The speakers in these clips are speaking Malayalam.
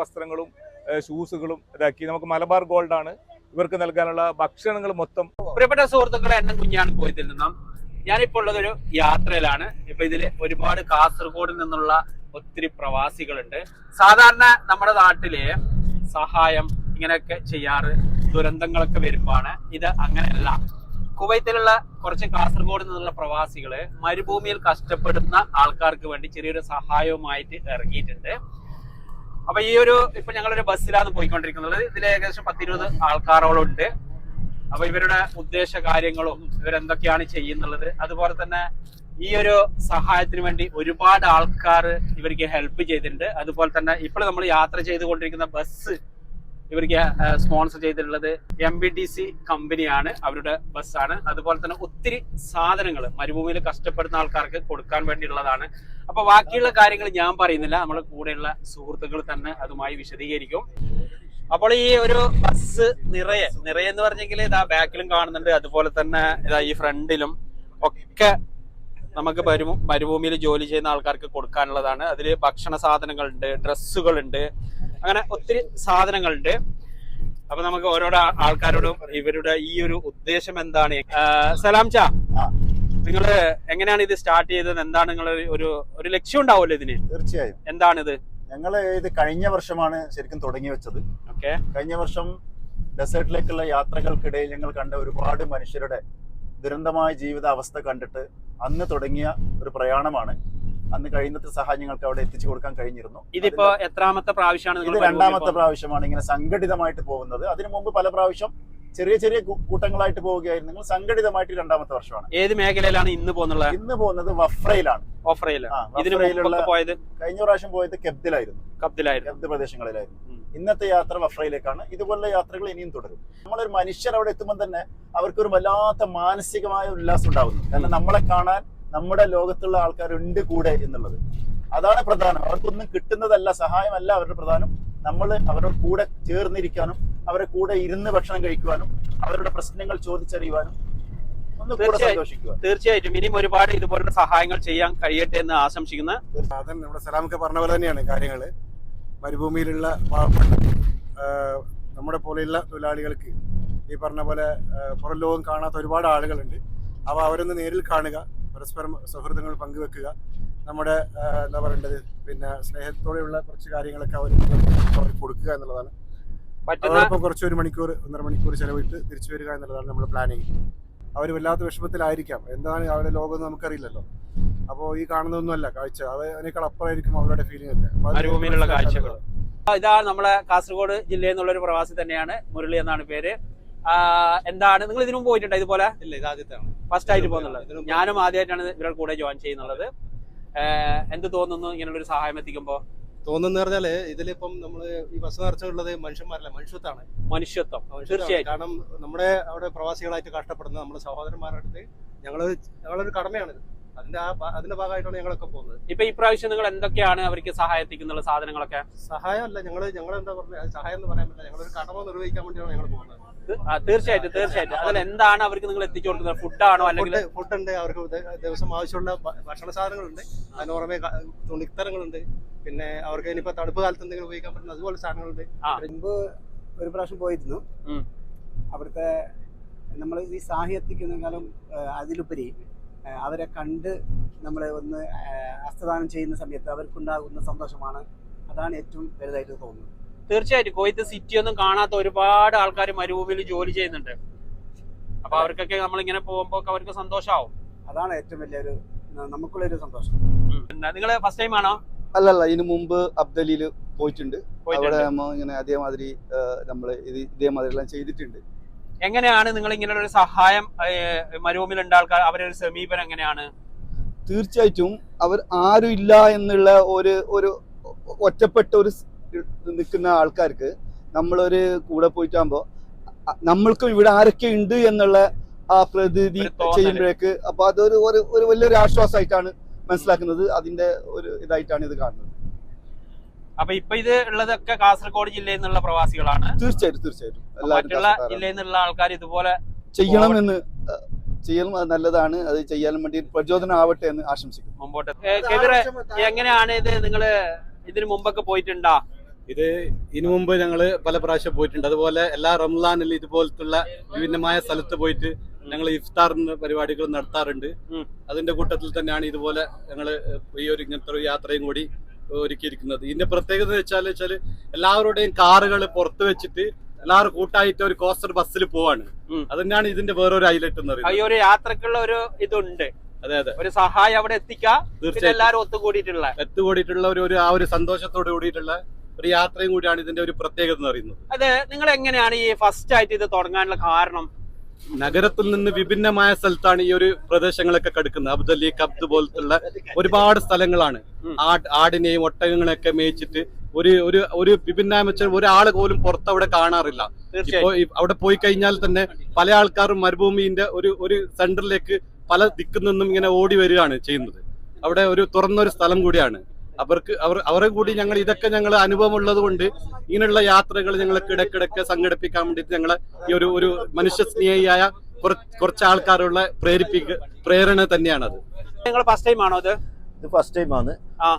വസ്ത്രങ്ങളും ഷൂസുകളും ഇതാക്കി. നമുക്ക് മലബാർ ഗോൾഡ് ആണ് ഇവർക്ക് നൽകാനുള്ള ഭക്ഷണങ്ങൾ മൊത്തം. പ്രിയപ്പെട്ട സുഹൃത്തുക്കളെ എന്നെ കുഞ്ഞാണ് പോയതിൽ നിന്നും. ഞാനിപ്പോൾ ഉള്ളതൊരു യാത്രയിലാണ്. ഇപ്പൊ ഇതിൽ ഒരുപാട് കാസർഗോഡിൽ നിന്നുള്ള ഒത്തിരി പ്രവാസികളുണ്ട്. സാധാരണ നമ്മുടെ നാട്ടിലെ സഹായം ഇങ്ങനെയൊക്കെ ചെയ്യാറ് ദുരന്തങ്ങളൊക്കെ വരുമ്പാണ് ഇത് അങ്ങനെയല്ല. കുവൈത്തിലുള്ള കുറച്ച് കാസർഗോഡ് നിന്നുള്ള പ്രവാസികൾ മരുഭൂമിയിൽ കഷ്ടപ്പെടുന്ന ആൾക്കാർക്ക് വേണ്ടി ചെറിയൊരു സഹായവുമായിട്ട് ഇറങ്ങിയിട്ടുണ്ട്. അപ്പൊ ഈ ഒരു ഇപ്പൊ ഞങ്ങളൊരു ബസ്സിലാണ് പോയിക്കൊണ്ടിരിക്കുന്നത്. ഇതിൽ ഏകദേശം പത്തിരുപത് ആൾക്കാരോളം ഉണ്ട് അപ്പൊ ഇവരുടെ ഉദ്ദേശ കാര്യങ്ങളും ഇവരെന്തൊക്കെയാണ് ചെയ്യുന്നുള്ളത്. അതുപോലെ തന്നെ ഈ ഒരു സഹായത്തിന് വേണ്ടി ഒരുപാട് ആൾക്കാർ ഇവർക്ക് ഹെൽപ്പ് ചെയ്തിട്ടുണ്ട്. അതുപോലെ തന്നെ ഇപ്പോൾ നമ്മൾ യാത്ര ചെയ്തുകൊണ്ടിരിക്കുന്ന ബസ് ഇവർക്ക് സ്പോൺസർ ചെയ്തിട്ടുള്ളത് എം ബി ടി സി കമ്പനിയാണ് അവരുടെ ബസ്സാണ്. അതുപോലെ തന്നെ ഒത്തിരി സാധനങ്ങൾ മരുഭൂമിയിൽ കഷ്ടപ്പെടുന്ന ആൾക്കാർക്ക് കൊടുക്കാൻ വേണ്ടിയുള്ളതാണ്. അപ്പൊ ബാക്കിയുള്ള കാര്യങ്ങൾ ഞാൻ പറയുന്നില്ല. നമ്മുടെ കൂടെയുള്ള സുഹൃത്തുക്കൾ തന്നെ അതുമായി വിശദീകരിക്കും. അപ്പോൾ ഈ ഒരു ബസ് നിറയെ നിറയെ എന്ന് പറഞ്ഞെങ്കിൽ ഇതാ ബാക്കിലും കാണുന്നുണ്ട്. അതുപോലെ തന്നെ ഇതാ ഈ ഫ്രണ്ടിലും ഒക്കെ നമുക്ക് മരുഭൂമിയിൽ ജോലി ചെയ്യുന്ന ആൾക്കാർക്ക് കൊടുക്കാനുള്ളതാണ്. അതിൽ ഭക്ഷണ സാധനങ്ങളുണ്ട് ഡ്രസ്സുകളുണ്ട്. അങ്ങനെ ഒത്തിരി സാധനങ്ങളുണ്ട്. അപ്പൊ നമുക്ക് ഓരോരോ ആൾക്കാരോടും ഇവരുടെ ഈ ഒരു ഉദ്ദേശം എന്താണ്? സലാം ചാ. നിങ്ങൾ എങ്ങനെയാണ് ഇത് സ്റ്റാർട്ട് ചെയ്തത് എന്താണ് നിങ്ങൾ ഒരു ഒരു ലക്ഷ്യം ഉണ്ടാവുമല്ലോ ഇതിന്? തീർച്ചയായും. എന്താണിത്? ഞങ്ങൾ ഇത് കഴിഞ്ഞ വർഷമാണ് ശരിക്കും തുടങ്ങി വെച്ചത്. ഓക്കെ. കഴിഞ്ഞ വർഷം ഡെസേർട്ടിലേക്കുള്ള യാത്രകൾക്കിടയിൽ ഞങ്ങൾ കണ്ട ഒരുപാട് മനുഷ്യരുടെ ദുരന്തമായ ജീവിത അവസ്ഥ കണ്ടിട്ട് അന്ന് തുടങ്ങിയ ഒരു പ്രയാണമാണ്. അന്ന് കഴിയുന്നത്ര സഹായം ഞങ്ങൾക്ക് അവിടെ എത്തിച്ചു കൊടുക്കാൻ കഴിഞ്ഞിരുന്നു. ഇതിപ്പോ എത്രാമത്തെ പ്രാവശ്യമാണ് ഇത് രണ്ടാമത്തെ പ്രാവശ്യമാണ് ഇങ്ങനെ സംഘടിതമായിട്ട് പോകുന്നത്. അതിനു മുമ്പ് പല പ്രാവശ്യം ചെറിയ ചെറിയ കൂട്ടങ്ങളായിട്ട് പോവുകയായിരുന്നു. നിങ്ങൾ സംഘടിതമായിട്ട് രണ്ടാമത്തെ വർഷമാണ്. ഏത് മേഖലയിലാണ് ഇന്ന് പോകുന്നത്? ഇന്ന് പോകുന്നത് വഫ്രയിലാണ്. വഫ്രയിലുള്ള പോയത്? കഴിഞ്ഞ പ്രാവശ്യം പോയത് കെബ്ദിലായിരുന്നു. കബ്ദിലായിരുന്നു. കബ്ദ് പ്രദേശങ്ങളിലായിരുന്നു. ഇന്നത്തെ യാത്ര വഫ്രയിലേക്കാണ്. ഇതുപോലുള്ള യാത്രകൾ ഇനിയും തുടരും. നമ്മളൊരു മനുഷ്യർ അവിടെ എത്തുമ്പോൾ തന്നെ അവർക്കൊരു വല്ലാത്ത മാനസികമായ ഉല്ലാസം ഉണ്ടാവുന്നു കാരണം നമ്മളെ കാണാൻ നമ്മുടെ ലോകത്തുള്ള ആൾക്കാരുണ്ട് കൂടെ എന്നുള്ളത്. അതാണ് പ്രധാനം. അവർക്കൊന്നും കിട്ടുന്നതല്ല സഹായമല്ല അവരുടെ പ്രധാനം. നമ്മൾ അവരുടെ കൂടെ ചേർന്നിരിക്കാനും അവരുടെ കൂടെ ഇരുന്ന് ഭക്ഷണം കഴിക്കുവാനും അവരുടെ പ്രശ്നങ്ങൾ ചോദിച്ചറിയുവാനും. തീർച്ചയായിട്ടും. ഇനിയും ഒരുപാട് ഇതുപോലുള്ള സഹായങ്ങൾ ചെയ്യാൻ കഴിയട്ടെ എന്ന് ആശംസിക്കുന്ന. നമ്മുടെ സലാമൊക്കെ പറഞ്ഞ പോലെ തന്നെയാണ് കാര്യങ്ങൾ. മരുഭൂമിയിലുള്ള പാവപ്പെട്ട നമ്മുടെ പോലെയുള്ള തൊഴിലാളികൾക്ക് ഈ പറഞ്ഞ പോലെ പുറം ലോകം കാണാത്ത ഒരുപാട് ആളുകളുണ്ട്. അപ്പൊ അവരൊന്ന് നേരിൽ കാണുക. പരസ്പരം സൗഹൃദങ്ങൾ പങ്കുവെക്കുക. നമ്മുടെ എന്താ പറയേണ്ടത്? പിന്നെ സ്നേഹത്തോടെയുള്ള കുറച്ച് കാര്യങ്ങളൊക്കെ അവർ പറഞ്ഞു കൊടുക്കുക എന്നുള്ളതാണ്. അതോടൊപ്പം കുറച്ച് ഒരു മണിക്കൂർ ഒന്നര മണിക്കൂർ ചെലവിട്ട് തിരിച്ചു വരിക എന്നുള്ളതാണ് നമ്മുടെ പ്ലാനിങ് അവർ വല്ലാത്ത വിഷമത്തിലായിരിക്കാം. എന്താണ് അവരുടെ ലോകം എന്ന് നമുക്കറിയില്ലല്ലോ. അപ്പോൾ ഈ കാണുന്നതൊന്നുമല്ല കാഴ്ച. അത് അതിനേക്കാൾ അപ്പുറമായിരിക്കും അവരുടെ ഫീലിംഗ് ഒക്കെ. ഇതാണ് നമ്മളെ കാസർഗോഡ് ജില്ലയിൽ നിന്നുള്ള ഒരു പ്രവാസി തന്നെയാണ് മുരളി എന്നാണ് പേര്. എന്താണ്? നിങ്ങൾ ഇതിനു പോയിട്ടുണ്ട് ഇതുപോലെ? ഇല്ല ഇത് ആദ്യത്താണ് ഫസ്റ്റ് ആയിട്ട് പോകുന്നുള്ളത്. ഞാനും ആദ്യമായിട്ടാണ് ഇവരുടെ കൂടെ ജോയിൻ ചെയ്യുന്നുള്ളത്. എന്ത് തോന്നുന്നു ഇങ്ങനെയുള്ള ഒരു സഹായം എത്തിക്കുമ്പോ? തോന്നുന്നു പറഞ്ഞാൽ ഇതിലിപ്പം നമ്മൾ ഈ ബസ് നിറച്ചുള്ളത് മനുഷ്യന്മാരല്ല മനുഷ്യത്താണ് മനുഷ്യത്വം. തീർച്ചയായും തീർച്ചയായിട്ടും. കാരണം നമ്മുടെ അവിടെ പ്രവാസികളായിട്ട് കഷ്ടപ്പെടുന്ന നമ്മുടെ സഹോദരന്മാരുടെ അടുത്ത് ഞങ്ങൾ ഞങ്ങളൊരു കടമയാണിത് അതിന്റെ ആ അതിന്റെ ഭാഗമായിട്ടാണ് ഞങ്ങളൊക്കെ പോകുന്നത്. ഇപ്പൊ ഇപ്രാവശ്യം പ്രാവശ്യം നിങ്ങൾ എന്തൊക്കെയാണ് അവർക്ക് സഹായം എത്തിക്കുന്നുള്ള സാധനങ്ങളൊക്കെ? സഹായം അല്ല ഞങ്ങൾ ഞങ്ങൾ എന്താ പറഞ്ഞത് സഹായം എന്ന് പറയാൻ പറ്റില്ല. ഞങ്ങളൊരു കടമ നിർവഹിക്കാൻ വേണ്ടിയാണ് ഞങ്ങൾ പോകുന്നത്. തീർച്ചയായിട്ടും തീർച്ചയായിട്ടും. അതിൽ എന്താണ് അവർക്ക് നിങ്ങൾ എത്തിച്ചു കൊടുക്കുന്നത്? ഫുഡാണോ അല്ലെങ്കിൽ ഫുഡ് ഉണ്ട് അവർക്ക് ദിവസം ആവശ്യമുള്ള ഭക്ഷണ സാധനങ്ങളുണ്ട്. അതിന് പുറമെ തുണിത്തരങ്ങളുണ്ട്. പിന്നെ അവർക്ക് ഇനിയിപ്പോ തണുപ്പ് കാലത്ത് എന്തെങ്കിലും ഉപയോഗിക്കാൻ പറ്റുന്ന അതുപോലെ സാധനങ്ങളുണ്ട്. മുമ്പ് ഒരു പ്രാവശ്യം പോയിരുന്നു. അവിടുത്തെ നമ്മൾ ഈ സാഹിത്യത്തിനേക്കാളും അതിലുപരി അവരെ കണ്ട് നമ്മൾ ഒന്ന് ഹസ്തദാനം ചെയ്യുന്ന സമയത്ത് അവർക്കുണ്ടാകുന്ന സന്തോഷമാണ്. അതാണ് ഏറ്റവും വലുതായിട്ട് തോന്നുന്നത്. തീർച്ചയായിട്ടും കോയത്ത് സിറ്റി ഒന്നും കാണാത്ത ഒരുപാട് ആൾക്കാർ മരുഭൂമിയിൽ ജോലി ചെയ്യുന്നുണ്ട്. അപ്പൊ അവർക്കൊക്കെ നമ്മൾ ഇങ്ങനെ പോകുമ്പോ അവർക്ക് സന്തോഷമാവും അതാണ് ഏറ്റവും വലിയൊരു നമുക്കുള്ള നമുക്കുള്ളൊരു സന്തോഷം. നിങ്ങൾ ഫസ്റ്റ് ടൈം ആണോ? അല്ലല്ല ഇതിനു മുമ്പ് അബ്ദലിയിൽ പോയിട്ടുണ്ട്. അവിടെ ഇങ്ങനെ അതേമാതിരി നമ്മൾ ഇത് ഇതേമാതിരി എല്ലാം ചെയ്തിട്ടുണ്ട്. എങ്ങനെയാണ് നിങ്ങൾ ഇങ്ങനെ ഒരു സഹായം മരുഭൂമിയിൽ ഉണ്ടാൾക്കാർ അവരുടെ ഒരു സമീപനം എങ്ങനെയാണ്? തീർച്ചയായിട്ടും അവർ ആരും ഇല്ല എന്നുള്ള ഒരു ഒരു ഒറ്റപ്പെട്ട ഒരു നിൽക്കുന്ന ആൾക്കാർക്ക് നമ്മളൊരു കൂടെ പോയിട്ടാകുമ്പോൾ നമ്മൾക്കും ഇവിടെ ആരൊക്കെ ഉണ്ട് എന്നുള്ള ആ പ്രതിനിധി ചെയ്യുമ്പോഴേക്ക് അപ്പൊ അതൊരു ഒരു ഒരു വലിയൊരു ആശ്വാസമായിട്ടാണ് മനസ്സിലാക്കുന്നത്. അതിന്റെ ഒരു ഇതായിട്ടാണ് ഇത് കാണുന്നത്. അപ്പൊ ഇപ്പൊ ഇത് ഉള്ളതൊക്കെ കാസർഗോഡ് ജില്ലയിൽ നിന്നുള്ള പ്രവാസികളാണ്. തീർച്ചയായിട്ടും തീർച്ചയായിട്ടും. മറ്റുള്ള. ജില്ലയിൽ നിന്നുള്ള ആൾക്കാർ ഇതുപോലെ ചെയ്യണമെന്ന് അത് നല്ലതാണ്. അത് ചെയ്യാൻ വേണ്ടി പ്രചോദനം ആവട്ടെ എന്ന് ആശംസിക്കുന്നു. മുമ്പോട്ട്. എങ്ങനെയാണ് ഇത് നിങ്ങൾ ഇതിനു മുമ്പൊക്കെ പോയിട്ടുണ്ടാ? ഇത് ഇതിനു മുമ്പ് ഞങ്ങൾ പല പ്രാവശ്യം പോയിട്ടുണ്ട്. അതുപോലെ എല്ലാ റംലാനിൽ ഇതുപോലത്തുള്ള വിഭിന്നമായ സ്ഥലത്ത് പോയിട്ട് ഞങ്ങൾ ഇഫ്താറിന് പരിപാടികൾ നടത്താറുണ്ട്. അതിന്റെ കൂട്ടത്തിൽ തന്നെയാണ് ഇതുപോലെ ഞങ്ങൾ ഈ ഒരു ഇങ്ങനത്തെ ഒരു യാത്രയും കൂടി ഒരുക്കിയിരിക്കുന്നത്. ഇതിന്റെ പ്രത്യേകത എന്ന് വെച്ചാൽ വെച്ചാൽ എല്ലാവരുടെയും കാറുകൾ പുറത്ത് വെച്ചിട്ട് എല്ലാവരും കൂട്ടായിട്ട് ഒരു കോസ്റ്റർ ബസ്സിൽ പോവാണ്. അത് തന്നെയാണ് ഇതിന്റെ വേറൊരു ഹൈലൈറ്റ് എന്ന് പറയുന്നത്. ഈ ഒരു യാത്രക്കുള്ള ഒരു ഇതുണ്ട്. അതെ അതെ. ഒരു സഹായം അവിടെ എത്തിക്കാം. എല്ലാരും ഒത്തുകൂടിയിട്ടുള്ള. എത്തുകൂടിയിട്ടുള്ള ഒരു ഒരു ആ ഒരു സന്തോഷത്തോട് കൂടിയിട്ടുള്ള ഒരു യാത്രയും കൂടിയാണ് ഇതിന്റെ ഒരു പ്രത്യേകത എന്ന് പറയുന്നത്. അതെ നിങ്ങൾ എങ്ങനെയാണ് ഈ ഫസ്റ്റ് ആയിട്ട് ഇത് തുടങ്ങാനുള്ള കാരണം? നഗരത്തിൽ നിന്ന് വിഭിന്നമായ സ്ഥലത്താണ് ഈ ഒരു പ്രദേശങ്ങളൊക്കെ കടുക്കുന്നത്. അബ്ദലി കബ്ദ് പോലത്തുള്ള ഒരുപാട് സ്ഥലങ്ങളാണ്. ആട് ആടിനെയും ഒട്ടകങ്ങളെയൊക്കെ മേയിച്ചിട്ട് ഒരു ഒരു ഒരു വിഭിന്ന ഒരാൾ പോലും പുറത്ത് അവിടെ കാണാറില്ല. ഇപ്പോ അവിടെ പോയി കഴിഞ്ഞാൽ തന്നെ പല ആൾക്കാരും മരുഭൂമിന്റെ ഒരു ഒരു സെന്ററിലേക്ക് പല ദിക്കിൽ നിന്നും ഇങ്ങനെ ഓടി വരികയാണ് ചെയ്യുന്നത്. അവിടെ ഒരു തുറന്നൊരു സ്ഥലം കൂടിയാണ്. അവർക്ക് അവർ അവരെ കൂടി ഞങ്ങൾ ഇതൊക്കെ ഞങ്ങൾ അനുഭവം ഉള്ളത് കൊണ്ട് ഇങ്ങനെയുള്ള യാത്രകൾ ഞങ്ങൾ കിടക്കിടക്ക് സംഘടിപ്പിക്കാൻ വേണ്ടിയിട്ട് ഞങ്ങൾ ഈ ഒരു ഒരു മനുഷ്യസ്നേഹിയായ കുറച്ച് കുറച്ച് ആൾക്കാരുള്ള പ്രേരിപ്പിക്ക പ്രേരണ തന്നെയാണത്. നിങ്ങൾ ഫസ്റ്റ് ടൈം ആണോ ഇത്? ഇത് ഫസ്റ്റ് ടൈമാണ് ആ.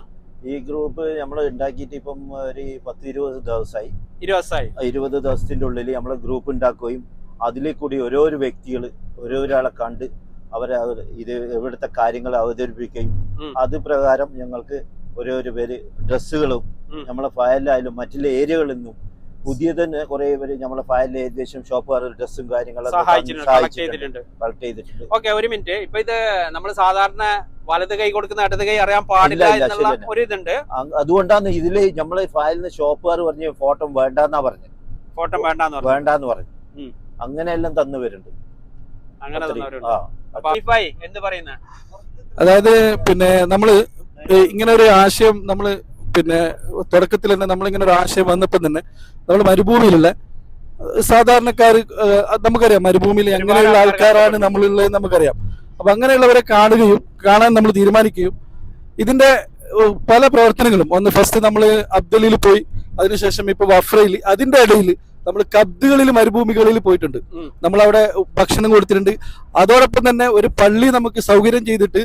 ഈ ഗ്രൂപ്പ് നമ്മൾ ഉണ്ടാക്കിയിട്ട് ഇപ്പം ഒരു പത്ത് ഇരുപത് ദിവസമായി. ഇരുപത് ദിവസമായി. ഇരുപത് ദിവസത്തിന്റെ ഉള്ളിൽ നമ്മൾ ഗ്രൂപ്പ് ഉണ്ടാക്കുകയും അതിൽ കൂടി ഓരോരോ വ്യക്തികൾ ഓരോരാളെ കണ്ട് അവരെ ഇത് ഇവിടുത്തെ കാര്യങ്ങൾ അവതരിപ്പിക്കുകയും. അത് പ്രകാരം ഞങ്ങൾക്ക് ഓരോരോ പേര് ഡ്രസ്സുകളും. നമ്മളെ ഫയലിലായാലും മറ്റുള്ള ഏരിയകളിൽ നിന്നും പുതിയ തന്നെ കുറെ പേര് നമ്മളെ ഫയലിൽ ഏകദേശം ഷോപ്പുകാർ ഡ്രസ്സും കാര്യങ്ങളൊക്കെ കളക്ട് ചെയ്തിട്ടുണ്ട്. ഓക്കെ ഒരു മിനിറ്റ്. ഇപ്പൊ ഇത് നമ്മൾ സാധാരണ വലത് കൈ കൊടുക്കുന്ന ഇടത് കൈ അറിയാൻ പാടില്ല എന്നുള്ള ഒരു ഇതുണ്ട്. അ- അതുകൊണ്ടാണ് ഇതിൽ നമ്മളെ ഫയലിന് ഷോപ്പുകാർ പറഞ്ഞ ഫോട്ടോ വേണ്ടെന്നാ പറഞ്ഞത്. ഫോട്ടോ വേണ്ട വേണ്ടെന്ന് വേണ്ടാന്ന് പറഞ്ഞു. അങ്ങനെ അങ്ങനെയെല്ലാം തന്നു വരുന്നുണ്ട്. അങ്ങനെ പറയുന്നത് അതായത് പിന്നെ നമ്മൾ ഇങ്ങനെ ഒരു ആശയം നമ്മൾ പിന്നെ തുടക്കത്തിൽ തന്നെ നമ്മളിങ്ങനെ ഒരു ആശയം വന്നപ്പോൾ തന്നെ നമ്മൾ മരുഭൂമിയിലുള്ള സാധാരണക്കാർ നമുക്കറിയാം മരുഭൂമിയിൽ എങ്ങനെയുള്ള ആൾക്കാരാണ് നമ്മളുള്ളത് നമുക്കറിയാം. അപ്പൊ അങ്ങനെയുള്ളവരെ കാണുകയും കാണാൻ നമ്മൾ തീരുമാനിക്കുകയും ഇതിന്റെ പല പ്രവർത്തനങ്ങളും. ഒന്ന് ഫസ്റ്റ് നമ്മൾ അബ്ദലിൽ പോയി അതിനുശേഷം ഇപ്പൊ വഫ്രയിൽ അതിന്റെ ഇടയിൽ നമ്മൾ കബ്ദുകളിൽ മരുഭൂമികളിൽ പോയിട്ടുണ്ട്. നമ്മൾ അവിടെ ഭക്ഷണം കൊടുത്തിട്ടുണ്ട്. അതോടൊപ്പം തന്നെ ഒരു പള്ളി നമുക്ക് സൗകര്യം ചെയ്തിട്ട്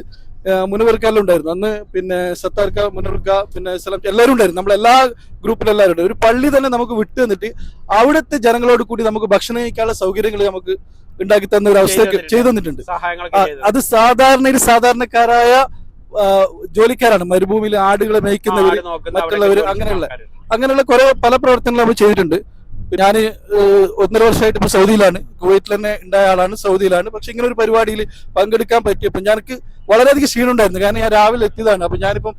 മുനവർക്കാലും ഉണ്ടായിരുന്നു. അന്ന് പിന്നെ സത്താർക്ക മുനവർക്ക പിന്നെ സ്ഥലം എല്ലാവരും ഉണ്ടായിരുന്നു. നമ്മൾ എല്ലാ ഗ്രൂപ്പിലും എല്ലാവരും ഉണ്ട് ഒരു പള്ളി തന്നെ നമുക്ക് വിട്ടു തന്നിട്ട് അവിടുത്തെ ജനങ്ങളോട് കൂടി നമുക്ക് ഭക്ഷണം കഴിക്കാനുള്ള സൗകര്യങ്ങൾ നമുക്ക് ഉണ്ടാക്കി തന്ന ഒരു അവസ്ഥ ചെയ്തു തന്നിട്ടുണ്ട്. അത് സാധാരണ ഒരു സാധാരണക്കാരായ ജോലിക്കാരാണ്. മരുഭൂമിയിൽ ആടുകളെ മേയ്ക്കുന്നവർ അവിടെയൊക്കെ അങ്ങനെയുള്ള അങ്ങനെയുള്ള കുറെ പല പ്രവർത്തനങ്ങൾ നമ്മൾ ചെയ്തിട്ടുണ്ട്. ഞാൻ ഒന്നര വർഷമായിട്ട് ഇപ്പൊ സൗദിയിലാണ്. കുവൈറ്റിൽ തന്നെ ഉണ്ടായ ആളാണ് സൗദിയിലാണ്. പക്ഷെ ഇങ്ങനെ ഒരു പരിപാടിയിൽ പങ്കെടുക്കാൻ പറ്റിയപ്പോൾ ഞങ്ങൾക്ക് വളരെയധികം ക്ഷീണമുണ്ടായിരുന്നു. കാരണം ഞാൻ രാവിലെ എത്തിയതാണ്. അപ്പൊ ഞാനിപ്പം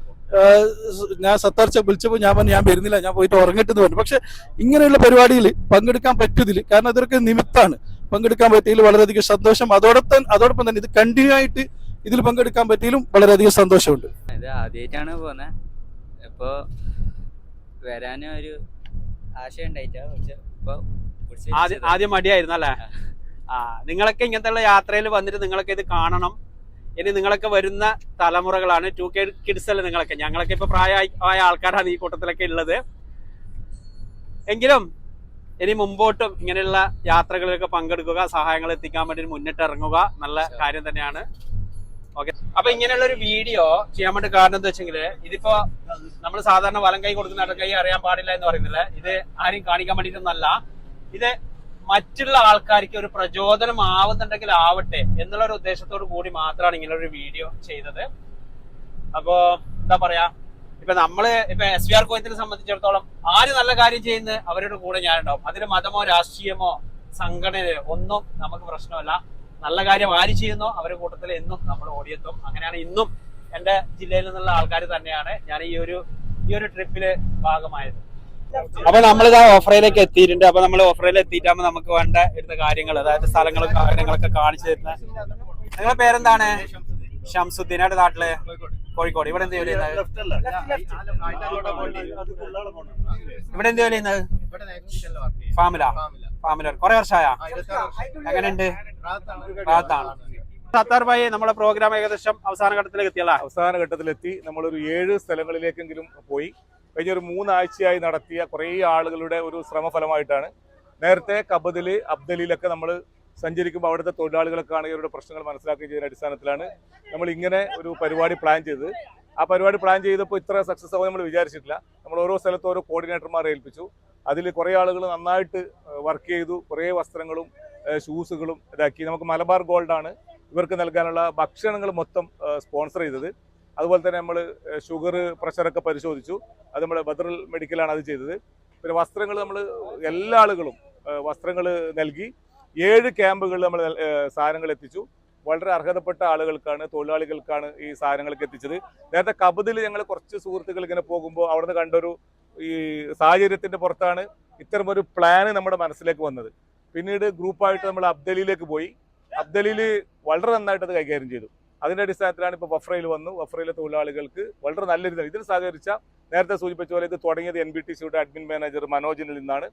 ഞാൻ സത്താർച്ച വിളിച്ചപ്പോൾ ഞാൻ പറഞ്ഞു ഞാൻ വരുന്നില്ല. ഞാൻ പോയിട്ട് ഉറങ്ങിട്ടെന്ന് പറഞ്ഞു. പക്ഷെ ഇങ്ങനെയുള്ള പരിപാടിയിൽ പങ്കെടുക്കാൻ പറ്റിയതിൽ കാരണം അതൊക്കെ നിമിത്താണ് പങ്കെടുക്കാൻ പറ്റിയതിൽ വളരെയധികം സന്തോഷം. അതോടൊപ്പം അതോടൊപ്പം തന്നെ ഇത് കണ്ടിന്യൂ ആയിട്ട് ഇതിൽ പങ്കെടുക്കാൻ പറ്റിയതിലും വളരെയധികം സന്തോഷമുണ്ട്. ഇത് ആദ്യമായിട്ടാണ് പോകുന്നത് ഇപ്പൊ വരാനും ഒരു ആശയം ഉണ്ടായിട്ടാ. പക്ഷെ ആദ്യം മടിയായിരുന്നല്ലേ ആദ്യം മടിയായിരുന്നു അല്ലേ ആ നിങ്ങളൊക്കെ ഇങ്ങനത്തെ യാത്രയിൽ വന്നിട്ട് നിങ്ങളൊക്കെ ഇത് കാണണം. ഇനി നിങ്ങളൊക്കെ വരുന്ന തലമുറകളാണ് ടു കെ കിഡ്സ് അല്ലേ നിങ്ങളൊക്കെ? ഞങ്ങളൊക്കെ ഇപ്പൊ പ്രായമായ ആൾക്കാരാണ് ഈ കൂട്ടത്തിലൊക്കെ ഉള്ളത്. എങ്കിലും ഇനി മുമ്പോട്ടും ഇങ്ങനെയുള്ള യാത്രകളിലൊക്കെ പങ്കെടുക്കുക സഹായങ്ങൾ എത്തിക്കാൻ വേണ്ടി മുന്നിട്ട് ഇറങ്ങുക നല്ല കാര്യം തന്നെയാണ്. ഓക്കെ. അപ്പൊ ഇങ്ങനെയുള്ള ഒരു വീഡിയോ ചെയ്യാൻ വേണ്ടി കാരണം എന്താ വെച്ചെങ്കിൽ ഇതിപ്പോ നമ്മൾ സാധാരണ വലം കൈ കൊടുക്കുന്ന ഇടം കൈ അറിയാൻ പാടില്ല എന്ന് പറയുന്നില്ല. ഇത് ആരും കാണിക്കാൻ വേണ്ടിയിട്ടൊന്നല്ല. ഇത് മറ്റുള്ള ആൾക്കാർക്ക് ഒരു പ്രചോദനം ആവുന്നുണ്ടെങ്കിൽ ആവട്ടെ എന്നുള്ള ഒരു ഉദ്ദേശത്തോട് കൂടി മാത്രമാണ് ഇങ്ങനെ ഒരു വീഡിയോ ചെയ്തത്. അപ്പോ എന്താ പറയാ ഇപ്പൊ നമ്മൾ ഇപ്പൊ എസ് വി ആർ കോയത്തിനെ സംബന്ധിച്ചിടത്തോളം ആര് നല്ല കാര്യം ചെയ്യുന്ന അവരുടെ കൂടെ ഞാനുണ്ടാവും. അതിന് മതമോ രാഷ്ട്രീയമോ സംഘടനയോ ഒന്നും നമുക്ക് പ്രശ്നമല്ല. നല്ല കാര്യം ആര് ചെയ്യുന്നോ അവരുടെ കൂട്ടത്തിൽ എന്നും നമ്മൾ ഓടിയെത്തും. അങ്ങനെയാണ് ഇന്നും എന്റെ ജില്ലയിൽ നിന്നുള്ള ആൾക്കാർ തന്നെയാണ് ഞാൻ ഈ ഒരു ഈ ഒരു ട്രിപ്പിൽ ഭാഗമായത്. അപ്പൊ നമ്മളിത് ഓഫറയിലേക്ക് എത്തിയിട്ടുണ്ട്. അപ്പൊ നമ്മൾ ഓഫറയിൽ എത്തിയിട്ടാകുമ്പോ നമുക്ക് വേണ്ട എടുത്ത കാര്യങ്ങൾ അതായത് സ്ഥലങ്ങളും കാര്യങ്ങളൊക്കെ കാണിച്ചു തരുന്ന നിങ്ങളുടെ പേരെന്താണ്? ഷംസുദ്ദീനായിട്ട് നാട്ടിൽ? കോഴിക്കോട്. ഇവിടെ എന്ത് ജോലി ഇവിടെ എന്ത് ജോലി ചെയ്യുന്നത്? ഫാമിലാ? ഫാമില. കുറെ വർഷമായ എങ്ങനെയുണ്ട്? റാത്താണ്. സത്താർ ഭായി നമ്മുടെ പ്രോഗ്രാം ഏകദേശം അവസാന ഘട്ടത്തിലേക്ക് എത്തിയല്ല? അവസാന ഘട്ടത്തിലെത്തി. നമ്മളൊരു ഏഴ് സ്ഥലങ്ങളിലേക്കെങ്കിലും പോയി. കഴിഞ്ഞ ഒരു മൂന്നാഴ്ചയായി നടത്തിയ കുറേ ആളുകളുടെ ഒരു ശ്രമഫലമായിട്ടാണ്. നേരത്തെ കബദിൽ അബ്ദലിയിലൊക്കെ നമ്മൾ സഞ്ചരിക്കുമ്പോൾ അവിടുത്തെ തൊഴിലാളികളെ കാണുകയും അവരുടെ പ്രശ്നങ്ങൾ മനസ്സിലാക്കുകയും ചെയ്യുന്ന അടിസ്ഥാനത്തിലാണ് നമ്മൾ ഇങ്ങനെ ഒരു പരിപാടി പ്ലാൻ ചെയ്തത്. ആ പരിപാടി പ്ലാൻ ചെയ്തപ്പോൾ ഇത്ര സക്സസ് ആവും നമ്മൾ വിചാരിച്ചിട്ടില്ല. നമ്മൾ ഓരോ സ്ഥലത്തും ഓരോ കോർഡിനേറ്റർമാരെ ഏൽപ്പിച്ചു. അതിൽ കുറേ ആളുകൾ നന്നായിട്ട് വർക്ക് ചെയ്തു. കുറേ വസ്ത്രങ്ങളും ഷൂസുകളും ഇതാക്കി. നമുക്ക് മലബാർ ഗോൾഡാണ് ഇവർക്ക് നൽകാനുള്ള ഭക്ഷണങ്ങൾ മൊത്തം സ്പോൺസർ ചെയ്തത്. അതുപോലെ തന്നെ നമ്മൾ ഷുഗർ പ്രഷറൊക്കെ പരിശോധിച്ചു. അത് നമ്മൾ ബദറൽ മെഡിക്കലാണ് അത് ചെയ്തത്. പിന്നെ വസ്ത്രങ്ങൾ നമ്മൾ എല്ലാ ആളുകളും വസ്ത്രങ്ങൾ നൽകി ഏഴ് ക്യാമ്പുകളിൽ നമ്മൾ സാധനങ്ങൾ എത്തിച്ചു. വളരെ അർഹതപ്പെട്ട ആളുകൾക്കാണ് തൊഴിലാളികൾക്കാണ് ഈ സാധനങ്ങളൊക്കെ എത്തിച്ചത്. നേരത്തെ കബദിൽ ഞങ്ങൾ കുറച്ച് സുഹൃത്തുക്കൾ ഇങ്ങനെ പോകുമ്പോൾ അവിടുന്ന് കണ്ടൊരു ഈ സാഹചര്യത്തിന്റെ പുറത്താണ് ഇത്തരമൊരു പ്ലാന് നമ്മുടെ മനസ്സിലേക്ക് വന്നത്. പിന്നീട് ഗ്രൂപ്പായിട്ട് നമ്മൾ അബ്ദലിയിലേക്ക് പോയി. അബ്ദലിയിൽ വളരെ നന്നായിട്ട് അത് കൈകാര്യം ചെയ്തു. അതിന്റെ അടിസ്ഥാനത്തിലാണ് ഇപ്പോൾ വഫ്രയിൽ വന്നു. വഫ്രയിലെ തൊഴിലാളികൾക്ക് വളരെ നല്ലൊരു ഇതിന് സഹകരിച്ച നേരത്തെ സൂചിപ്പിച്ച പോലെ ഇത് തുടങ്ങിയത് എൻ ബി ടി സിയുടെ അഡ്മിൻ മാനേജർ മനോജിനിൽ നിന്നാണ്.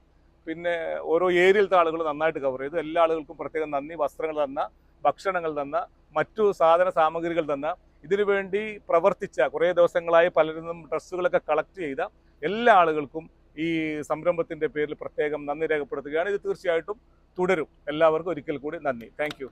പിന്നെ ഓരോ ഏരിയയിലത്തെ ആളുകൾ നന്നായിട്ട് കവർ ചെയ്തു. എല്ലാ ആളുകൾക്കും പ്രത്യേകം നന്ദി. വസ്ത്രങ്ങൾ തന്ന ഭക്ഷണങ്ങൾ തന്ന മറ്റു സാധന സാമഗ്രികൾ തന്ന. ഇതിനുവേണ്ടി പ്രവർത്തിച്ച കുറേ ദിവസങ്ങളായി പലരും ഡ്രസ്സുകളൊക്കെ കളക്ട് ചെയ്ത എല്ലാ ആളുകൾക്കും ഈ സംരംഭത്തിന്റെ പേരിൽ പ്രത്യേകം നന്ദി രേഖപ്പെടുത്തുകയാണ്. ഇത് തീർച്ചയായിട്ടും തുടരും. എല്ലാവർക്കും ഒരിക്കൽ കൂടി നന്ദി. താങ്ക്